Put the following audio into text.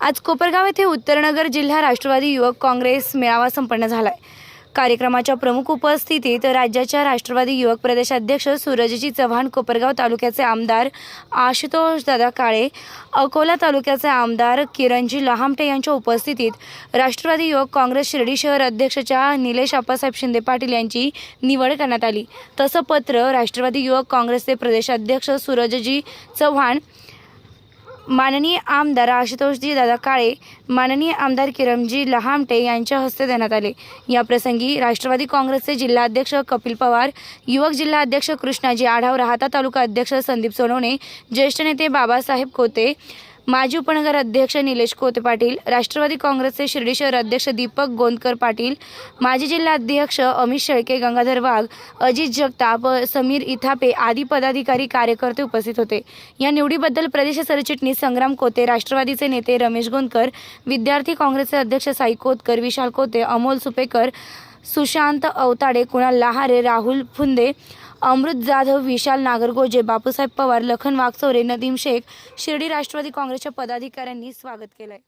आज कोपरगाव येथे उत्तरनगर जिल्हा राष्ट्रवादी युवक काँग्रेस मेळावा संपन्न झालाय. कार्यक्रमाच्या प्रमुख उपस्थितीत राज्याच्या राष्ट्रवादी युवक प्रदेशाध्यक्ष सूरजजी चव्हाण कोपरगाव तालुक्याचे आमदार आशुतोष दादा काळे अकोला तालुक्याचे आमदार किरणजी लहामटे यांच्या उपस्थितीत राष्ट्रवादी युवक काँग्रेस शिर्डी शहर अध्यक्षच्या निलेश आप्पासाहेब शिंदे पाटील यांची निवड करण्यात आली. तसं पत्र राष्ट्रवादी युवक काँग्रेसचे प्रदेशाध्यक्ष सूरजजी चव्हाण माननीय आमदार आशुतोषजी दादा काळे माननीय आमदार किरणजी लहामटे यांच्या हस्ते देण्यात आले. याप्रसंगी राष्ट्रवादी काँग्रेसचे जिल्हाध्यक्ष कपिल पवार युवक जिल्हाध्यक्ष कृष्णाजी आढाव राहता तालुका अध्यक्ष संदीप सोनवणे ज्येष्ठ नेते बाबासाहेब खोते माजी उपनगर अध्यक्ष निलेश कोते पाटील राष्ट्रवादी काँग्रेसचे शिर्डी शहर अध्यक्ष दीपक गोंदकर पाटील माजी जिल्हाध्यक्ष अमित शेळके गंगाधर वाघ अजित जगताप समीर इथापे आदी पदाधिकारी कार्यकर्ते उपस्थित होते. या निवडीबद्दल प्रदेश सरचिटणीस संग्राम कोते राष्ट्रवादीचे नेते रमेश गोंदकर विद्यार्थी काँग्रेसचे अध्यक्ष साई कोतकर विशाल कोते अमोल सुपेकर सुशांत अवताडे कुणाल लहारे राहुल फुंदे अमृत जाधव विशाल नागरगोजे बापूसाहेब पवार लखन वागचौरे नदीम शेख शिर्डी राष्ट्रवादी काँग्रेसच्या पदाधिकाऱ्यांनी स्वागत केलंय.